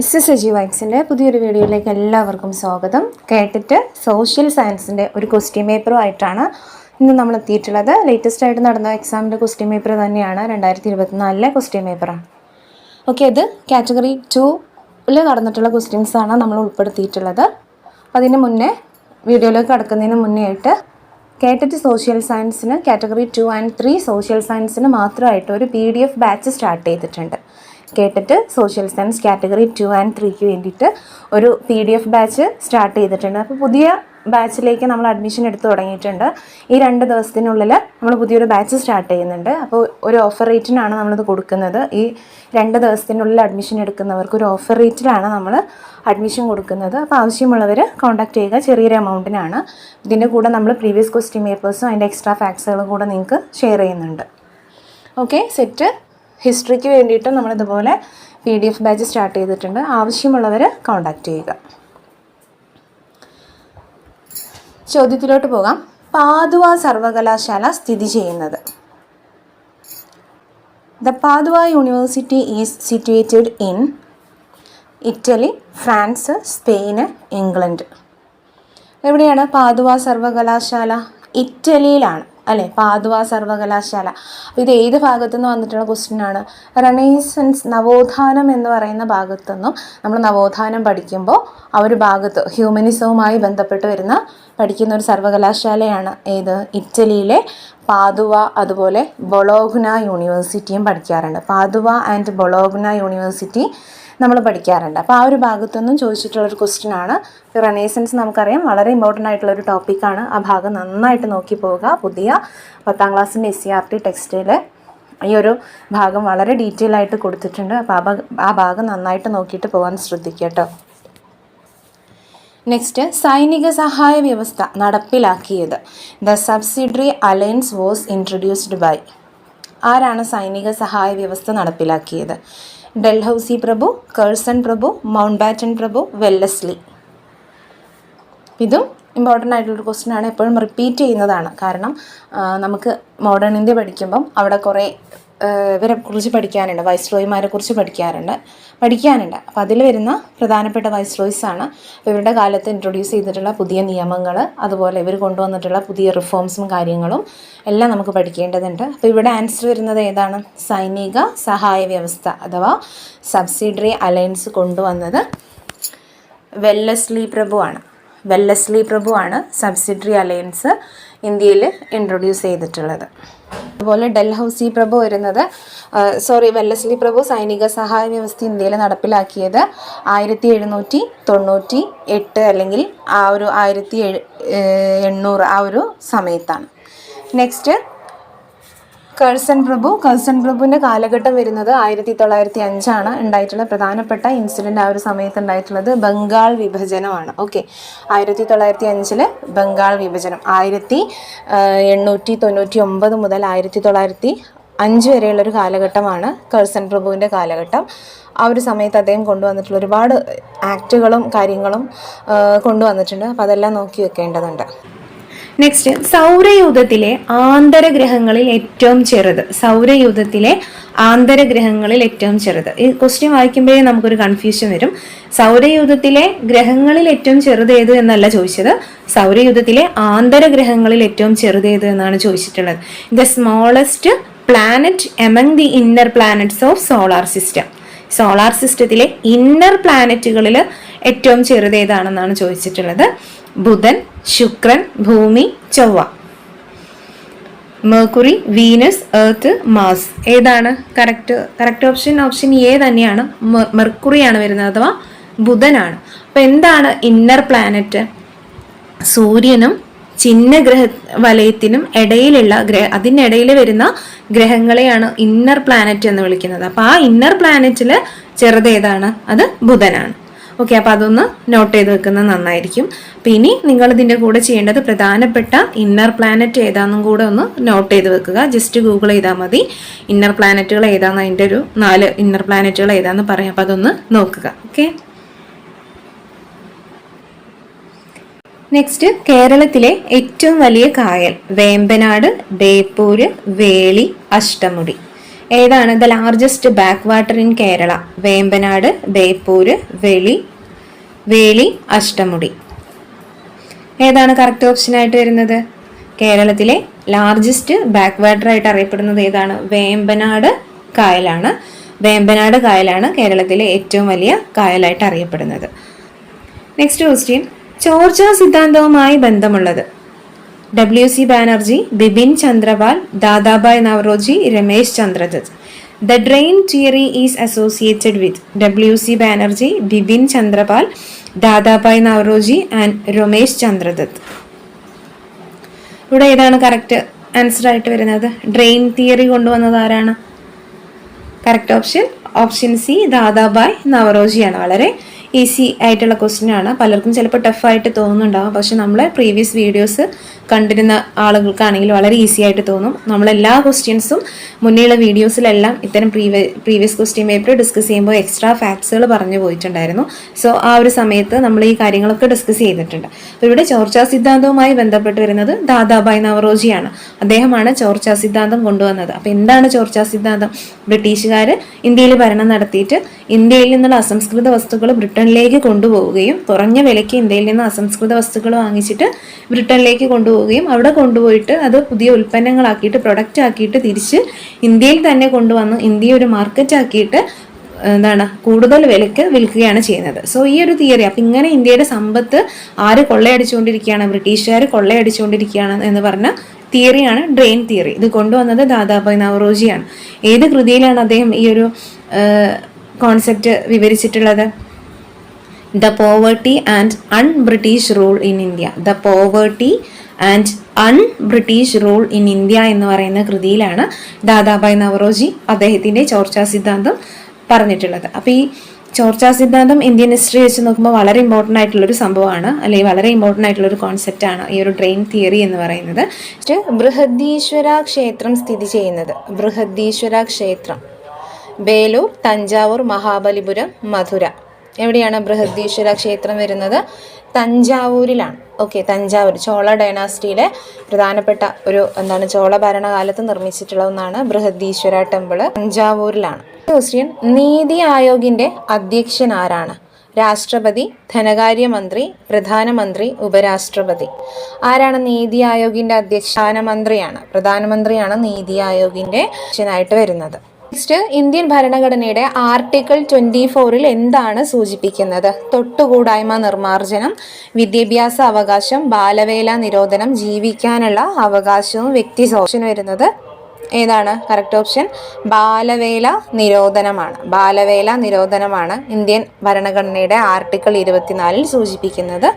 S S AG വൈക്സിന്റെ പുതിയൊരു വീഡിയോയിലേക്ക് എല്ലാവർക്കും സ്വാഗതം. കേട്ടിട്ട് സോഷ്യൽ സയൻസിന്റെ ഒരു ക്വസ്റ്റ്യൻ പേപ്പറും ആയിട്ടാണ് ഇന്ന് നമ്മൾ എത്തിയിട്ടുള്ളത്. ലേറ്റസ്റ്റ് ആയിട്ട് നടന്ന എക്സാമിന്റെ ക്വസ്റ്റ്യൻ പേപ്പർ തന്നെയാണ് രണ്ടായിരത്തി ഇരുപത്തിനാലിലെ ക്വസ്റ്റ്യൻ പേപ്പറാണ് ഓക്കെ അത് കാറ്റഗറി ടൂവിൽ നടന്നിട്ടുള്ള ക്വസ്റ്റ്യൻസ് ആണ് നമ്മൾ ഉൾപ്പെടുത്തിയിട്ടുള്ളത്. അപ്പോൾ അതിന് മുന്നേ വീഡിയോയിലേക്ക് കടക്കുന്നതിന് മുന്നേ ആയിട്ട് കേട്ടിട്ട് social സയൻസിന് category two and three social സയൻസിന് മാത്രമായിട്ട് ഒരു P D F batch start ചെയ്തിട്ടുണ്ട്. കേട്ടിട്ട് social science category two and ത്രീക്ക് വേണ്ടിയിട്ട് ഒരു P D F batch start ചെയ്തിട്ടുണ്ട്. അപ്പോൾ പുതിയ ബാച്ചിലേക്ക് നമ്മൾ അഡ്മിഷൻ എടുത്ത് തുടങ്ങിയിട്ടുണ്ട്. ഈ രണ്ട് ദിവസത്തിനുള്ളിൽ നമ്മൾ പുതിയൊരു ബാച്ച് സ്റ്റാർട്ട് ചെയ്യുന്നുണ്ട്. അപ്പോൾ ഒരു ഓഫർ റേറ്റിനാണ് നമ്മളിത് കൊടുക്കുന്നത്. ഈ രണ്ട് ദിവസത്തിനുള്ളിൽ അഡ്മിഷൻ എടുക്കുന്നവർക്ക് ഒരു ഓഫർ റേറ്റിലാണ് നമ്മൾ അഡ്മിഷൻ കൊടുക്കുന്നത്. അപ്പോൾ ആവശ്യമുള്ളവർ കോൺടാക്ട് ചെയ്യുക. ചെറിയൊരു എമൗണ്ടിനാണ് ഇതിന്റെ കൂടെ നമ്മൾ പ്രീവിയസ് ക്വസ്റ്റ്യൻ പേപ്പേഴ്സും അതിന്റെ എക്സ്ട്രാ ഫാക്ട്സുകളും കൂടെ നിങ്ങൾക്ക് ഷെയർ ചെയ്യുന്നുണ്ട്. ഓക്കെ സെറ്റ് ഹിസ്റ്ററിക്ക് വേണ്ടിയിട്ട് നമ്മളിതുപോലെ P D F batch start ചെയ്തിട്ടുണ്ട്. ആവശ്യമുള്ളവർ കോൺടാക്ട് ചെയ്യുക. ചോദ്യത്തിലോട്ട് പോകാം. പാതുവ സർവകലാശാല സ്ഥിതി ചെയ്യുന്നത്. The Padua university is situated in Italy France Spain England എവിടെയാണ്? പാതുവ സർവകലാശാല? ഇറ്റലിയിലാണ്. അല്ലേ? പാതുവ സർവകലാശാല. ഇത് ഏത് ഭാഗത്തു നിന്ന് വന്നിട്ടുള്ള ക്വസ്റ്റ്യൻ ആണ്. റണേസൻസ് നവോത്ഥാനം എന്ന് പറയുന്ന ഭാഗത്തു നിന്നും നമ്മൾ നവോത്ഥാനം പഠിക്കുമ്പോൾ ആ ഒരു ഭാഗത്ത് ഹ്യൂമനിസവുമായി ബന്ധപ്പെട്ട് വരുന്ന പഠിക്കുന്ന ഒരു സർവകലാശാലയാണ് ഏത്? ഇറ്റലിയിലെ പാതുവ അതുപോലെ ബൊളോഗ്ന യൂണിവേഴ്സിറ്റിയും പഠിക്കാറുണ്ട്. പാതുവ ആൻഡ് ബൊളോഗ്ന യൂണിവേഴ്സിറ്റി നമ്മൾ പഠിക്കാറുണ്ട്. അപ്പോൾ ആ ഒരു ഭാഗത്തുനിന്നും ചോദിച്ചിട്ടുള്ളൊരു ക്വസ്റ്റ്യൻ ആണ്. റെനേസൻസ് നമുക്കറിയാം. വളരെ ഇമ്പോർട്ടന്റ് ആയിട്ടുള്ള ഒരു ടോപ്പിക്കാണ് ആ ഭാഗം നന്നായിട്ട് നോക്കി പോവുക. പുതിയ പത്താം ക്ലാസ്സിന്റെ എസ് സി ആർ ടി ടെക്സ്റ്റിൽ ഈ ഒരു ഭാഗം വളരെ ഡീറ്റെയിൽ ആയിട്ട് കൊടുത്തിട്ടുണ്ട്. അപ്പോൾ ആ ഭാഗം നന്നായിട്ട് നോക്കിയിട്ട് പോകാൻ ശ്രദ്ധിക്കുക കേട്ടോ. നെക്സ്റ്റ് സൈനിക സഹായ വ്യവസ്ഥ നടപ്പിലാക്കിയത്. The subsidiary alliance was introduced by ആരാണ് സൈനിക സഹായ വ്യവസ്ഥ നടപ്പിലാക്കിയത്? ഡൽഹൌസി പ്രഭു കേഴ്സൺ പ്രഭു മൗണ്ട് ബാറ്റൻ പ്രഭു വെല്ലസ്ലി. ഇതും ഇമ്പോർട്ടന്റ് ആയിട്ടുള്ളൊരു ക്വസ്റ്റ്യൻ ആണ്. എപ്പോഴും റിപ്പീറ്റ് ചെയ്യുന്നതാണ്. കാരണം നമുക്ക് മോഡേൺ ഇന്ത്യ പഠിക്കുമ്പം അവിടെ കുറേ ഇവരെ കുറിച്ച് പഠിക്കാനുണ്ട്. വൈസ്രോയിമാരെ കുറിച്ച് പഠിക്കാറുണ്ട്. പഠിക്കാനുണ്ട്. അപ്പോൾ അതിൽ വരുന്ന പ്രധാനപ്പെട്ട വൈസ്രോയ്സ് ആണ് ഇവരുടെ കാലത്ത് ഇൻട്രൊഡ്യൂസ് ചെയ്തിട്ടുള്ള പുതിയ നിയമങ്ങൾ അതുപോലെ ഇവർ കൊണ്ടുവന്നിട്ടുള്ള പുതിയ റിഫോംസും കാര്യങ്ങളും എല്ലാം നമുക്ക് പഠിക്കേണ്ടതുണ്ട്. അപ്പോൾ ഇവിടെ ആൻസർ വരുന്നത് ഏതാണ്? സൈനിക സഹായ വ്യവസ്ഥ അഥവാ സബ്സിഡറി അലയൻസ് കൊണ്ടുവന്നത് വെല്ലസ്ലി പ്രഭുവാണ് വെല്ലസ്ലി പ്രഭുവാണ് സബ്സിഡറി അലയൻസ് ഇന്ത്യയിൽ ഇൻട്രൊഡ്യൂസ് ചെയ്തിട്ടുള്ളത്. അതുപോലെ ഡൽഹൌസി പ്രഭു വരുന്നത് സോറി വെല്ലസ്ലി പ്രഭു സൈനിക സഹായ വ്യവസ്ഥ ഇന്ത്യയിൽ നടപ്പിലാക്കിയത് ആയിരത്തി എഴുന്നൂറ്റി തൊണ്ണൂറ്റി എട്ട് അല്ലെങ്കിൽ ആ ഒരു ആയിരത്തി എണ്ണൂറ് ആ ഒരു സമയത്താണ്. നെക്സ്റ്റ് കേഴ്സൺ പ്രഭു. കഴ്സൺ പ്രഭുവിന്റെ കാലഘട്ടം വരുന്നത് ആയിരത്തി തൊള്ളായിരത്തി അഞ്ചാണ് ഉണ്ടായിട്ടുള്ള പ്രധാനപ്പെട്ട ഇൻസിഡന്റ് ആ ഒരു സമയത്ത് ഉണ്ടായിട്ടുള്ളത് ബംഗാൾ വിഭജനമാണ്. ഓക്കെ ആയിരത്തി തൊള്ളായിരത്തി അഞ്ചിൽ ബംഗാൾ വിഭജനം. ആയിരത്തി എണ്ണൂറ്റി തൊണ്ണൂറ്റി ഒമ്പത് മുതൽ ആയിരത്തി തൊള്ളായിരത്തി അഞ്ച് വരെയുള്ളൊരു കാലഘട്ടമാണ് കഴ്സൺ പ്രഭുവിന്റെ കാലഘട്ടം. ആ ഒരു സമയത്ത് അദ്ദേഹം കൊണ്ടുവന്നിട്ടുള്ള ഒരുപാട് ആക്റ്റുകളും കാര്യങ്ങളും കൊണ്ടുവന്നിട്ടുണ്ട്. അപ്പോൾ അതെല്ലാം നോക്കി വെക്കേണ്ടതുണ്ട്. നെക്സ്റ്റ് സൗരയൂഥത്തിലെ ആന്തരഗ്രഹങ്ങളിൽ ഏറ്റവും ചെറുത്. സൗരയൂഥത്തിലെ ആന്തരഗ്രഹങ്ങളിൽ ഏറ്റവും ചെറുത്. ഈ ക്വസ്റ്റ്യൻ വായിക്കുമ്പോഴേ നമുക്കൊരു കൺഫ്യൂഷൻ വരും. സൗരയൂഥത്തിലെ ഗ്രഹങ്ങളിൽ ഏറ്റവും ചെറുത് ഏത് എന്നല്ല ചോദിച്ചത്. സൗരയൂഥത്തിലെ ആന്തരഗ്രഹങ്ങളിൽ ഏറ്റവും ചെറുത് ഏത് എന്നാണ് ചോദിച്ചിട്ടുള്ളത്. The smallest planet among the inner planets of solar system solar സിസ്റ്റത്തിലെ ഇന്നർ പ്ലാനറ്റുകളിൽ ഏറ്റവും ചെറുത് ഏതാണെന്നാണ് ചോദിച്ചിട്ടുള്ളത്? ബുധൻ ശുക്രൻ ഭൂമി ചൊവ്വ. Mercury Venus Earth Mars. ഏതാണ്? Correct correct option option A തന്നെയാണ്. മെർക്കുറിയാണ് വരുന്നത് അഥവാ ബുധനാണ്. അപ്പോൾ എന്താണ് ഇന്നർ പ്ലാനറ്റ്? സൂര്യനും ചിഹ്നഗ്രഹ വലയത്തിനും ഇടയിലുള്ള ഗ്രഹ അതിനിടയിൽ വരുന്ന ഗ്രഹങ്ങളെയാണ് ഇന്നർ പ്ലാനറ്റ് എന്ന് വിളിക്കുന്നത്. അപ്പോൾ ആ ഇന്നർ പ്ലാനറ്റിൽ ചെറുത് ഏതാണ്? അത് ബുധനാണ്. ഓക്കെ അപ്പോൾ അതൊന്ന് നോട്ട് ചെയ്ത് വെക്കുന്നത് നന്നായിരിക്കും. അപ്പോൾ ഇനി നിങ്ങൾ ഇതിന്റെ കൂടെ ചെയ്യേണ്ടത് പ്രധാനപ്പെട്ട ഇന്നർ പ്ലാനറ്റ് ഏതാണെന്നും കൂടെ ഒന്ന് നോട്ട് ചെയ്ത് വെക്കുക. ജസ്റ്റ് ഗൂഗിൾ ചെയ്താൽ മതി. ഇന്നർ പ്ലാനറ്റുകൾ ഏതാണെന്ന് അതിന്റെ ഒരു നാല് ഇന്നർ പ്ലാനറ്റുകൾ ഏതാണെന്ന് പറയാം. അപ്പോൾ അതൊന്ന് നോക്കുക. ഓക്കെ നെക്സ്റ്റ് കേരളത്തിലെ ഏറ്റവും വലിയ കായൽ വേമ്പനാട് ബേപ്പൂര് വേളി അഷ്ടമുടി. ഏതാണ് the largest backwater in Kerala? Vembanad Beypore Veli Veli Ashtamudi. ഏതാണ് കറക്റ്റ് ഓപ്ഷൻ ആയിട്ട് വരുന്നത്? കേരളത്തിലെ ലാർജസ്റ്റ് ബാക്ക് വാട്ടർ ആയിട്ട് അറിയപ്പെടുന്നത് ഏതാണ്? വേമ്പനാട് കായലാണ്. വേമ്പനാട് കായലാണ് കേരളത്തിലെ ഏറ്റവും വലിയ കായലായിട്ട് അറിയപ്പെടുന്നത്. നെക്സ്റ്റ് ക്വസ്റ്റ്യൻ ചോർച്ച സിദ്ധാന്തവുമായി ബന്ധമുള്ളത്. W C Banerjee Bipin Chandrapal Dadabhai Naoroji Ramesh Chandradutt the drain theory is associated with W C Banerjee Bipin Chandrapal Dadabhai Naoroji and Ramesh Chandradutt ഇവിടെ ഏതാണ് കറക്റ്റ് ആൻസർ ആയിട്ട് വരുന്നത്? ഡ്രെയിൻ തിയറി കൊണ്ടുവന്നത് ആരാണ്? Correct option option C Dadabhai നവറോജിയാണ് വളരെ easy ആയിട്ടുള്ള question ആണ്. പലർക്കും ചിലപ്പോൾ ടഫായിട്ട് തോന്നുന്നുണ്ടാവും. പക്ഷെ നമ്മൾ പ്രീവിയസ് വീഡിയോസ് കണ്ടിരുന്ന ആളുകൾക്കാണെങ്കിൽ വളരെ ഈസി ആയിട്ട് തോന്നും. നമ്മൾ എല്ലാ ക്വസ്റ്റ്യൻസും മുന്നേയുള്ള വീഡിയോസിലെല്ലാം ഇത്തരം പ്രീവിയസ് ക്വസ്റ്റ്യൻ പേപ്പർ ഡിസ്കസ് ചെയ്യുമ്പോൾ എക്സ്ട്രാ ഫാക്ട്സുകൾ പറഞ്ഞു പോയിട്ടുണ്ടായിരുന്നു. സോ ആ ഒരു സമയത്ത് നമ്മൾ ഈ കാര്യങ്ങളൊക്കെ ഡിസ്കസ് ചെയ്തിട്ടുണ്ട്. അപ്പോൾ ഇവിടെ ചോർച്ചാ സിദ്ധാന്തവുമായി ബന്ധപ്പെട്ട് വരുന്നത് ദാദാബായ് നവറോജിയാണ്. അദ്ദേഹമാണ് ചോർച്ചാ സിദ്ധാന്തം കൊണ്ടുവന്നത്. അപ്പോൾ എന്താണ് ചോർച്ചാ സിദ്ധാന്തം? ബ്രിട്ടീഷുകാർ ഇന്ത്യയിൽ ഭരണം നടത്തിയിട്ട് ഇന്ത്യയിൽ നിന്നുള്ള അസംസ്കൃത വസ്തുക്കൾ ബ്രിട്ടനിലേക്ക് കൊണ്ടുപോവുകയും കുറഞ്ഞ വിലയ്ക്ക് ഇന്ത്യയിൽ നിന്ന് അസംസ്കൃത വസ്തുക്കൾ വാങ്ങിച്ചിട്ട് ബ്രിട്ടനിലേക്ക് കൊണ്ടുപോവുകയും അവിടെ കൊണ്ടുപോയിട്ട് അത് പുതിയ ഉൽപ്പന്നങ്ങളാക്കിയിട്ട് പ്രൊഡക്റ്റ് ആക്കിയിട്ട് തിരിച്ച് ഇന്ത്യയിൽ തന്നെ കൊണ്ടുവന്ന് ഇന്ത്യ ഒരു മാർക്കറ്റ് ആക്കിയിട്ട് എന്താണ് കൂടുതൽ വിലക്ക് വിൽക്കുകയാണ് ചെയ്യുന്നത്. സോ ഈ ഒരു തിയറി അപ്പം ഇങ്ങനെ ഇന്ത്യയുടെ സമ്പത്ത് ആര് കൊള്ളയടിച്ചുകൊണ്ടിരിക്കുകയാണ് ബ്രിട്ടീഷുകാർ കൊള്ളയടിച്ചുകൊണ്ടിരിക്കുകയാണ് എന്ന് പറഞ്ഞ തിയറിയാണ് ഡ്രെയിൻ തിയറി ഇത് കൊണ്ടുവന്നത് ദാദാബായ് നവറോജിയാണ്. ഏത് കൃതിയിലാണ് അദ്ദേഹം ഈ ഒരു concept വിവരിച്ചിട്ടുള്ളത്? The poverty and un British rule in India the poverty and un British rule in India എന്ന് പറയുന്ന കൃതിയിലാണ് ദാദാബായ് നവറോജി അദ്ദേഹത്തിന്റെ ചോർച്ചാ സിദ്ധാന്തം പറഞ്ഞിട്ടുള്ളത്. അപ്പോൾ ഈ ചോർച്ചാ സിദ്ധാന്തം ഇന്ത്യൻ ഹിസ്റ്ററി വെച്ച് നോക്കുമ്പോൾ വളരെ ഇമ്പോർട്ടന്റ് ആയിട്ടുള്ളൊരു സംഭവമാണ്. അല്ലെങ്കിൽ വളരെ ഇമ്പോർട്ടന്റ് ആയിട്ടുള്ളൊരു കോൺസെപ്റ്റാണ് ഈ ഒരു ഡ്രെയിൻ തിയറി എന്ന് പറയുന്നത്. ബൃഹദീശ്വര ക്ഷേത്രം സ്ഥിതി ചെയ്യുന്നത്. ബൃഹദീശ്വര ക്ഷേത്രം. ബേലൂർ തഞ്ചാവൂർ മഹാബലിപുരം മധുര. എവിടെയാണ് ബൃഹദീശ്വര ക്ഷേത്രം വരുന്നത്? തഞ്ചാവൂരിലാണ്. ഓക്കെ തഞ്ചാവൂർ. ചോള ഡൈനാസ്റ്റിയിലെ പ്രധാനപ്പെട്ട ഒരു എന്താണ് ചോള ഭരണകാലത്ത് നിർമ്മിച്ചിട്ടുള്ള ഒന്നാണ് ബൃഹദീശ്വര ടെമ്പിൾ തഞ്ചാവൂരിലാണ്. ക്വസ്റ്റ്യൻ നീതി ആയോഗിന്റെ അധ്യക്ഷൻ ആരാണ്? രാഷ്ട്രപതി ധനകാര്യമന്ത്രി പ്രധാനമന്ത്രി ഉപരാഷ്ട്രപതി. ആരാണ് നീതി ആയോഗിന്റെ അധ്യക്ഷ? പ്രധാനമന്ത്രിയാണ്. പ്രധാനമന്ത്രിയാണ് നീതി ആയോഗിന്റെ അധ്യക്ഷനായിട്ട് വരുന്നത്. നെക്സ്റ്റ് ഇന്ത്യൻ ഭരണഘടനയുടെ ആർട്ടിക്കിൾ ട്വന്റി ഫോറിൽ എന്താണ് സൂചിപ്പിക്കുന്നത്? തൊട്ടുകൂടായ്മ നിർമ്മാർജനം വിദ്യാഭ്യാസ അവകാശം ബാലവേല നിരോധനം ജീവിക്കാനുള്ള അവകാശവും വ്യക്തി ഓപ്ഷൻ വരുന്നത് ഏതാണ്? Correct option. ബാലവേല നിരോധനമാണ്. ബാലവേല നിരോധനമാണ് ഇന്ത്യൻ ഭരണഘടനയുടെ ആർട്ടിക്കിൾ ഇരുപത്തിനാലിൽ സൂചിപ്പിക്കുന്നത്.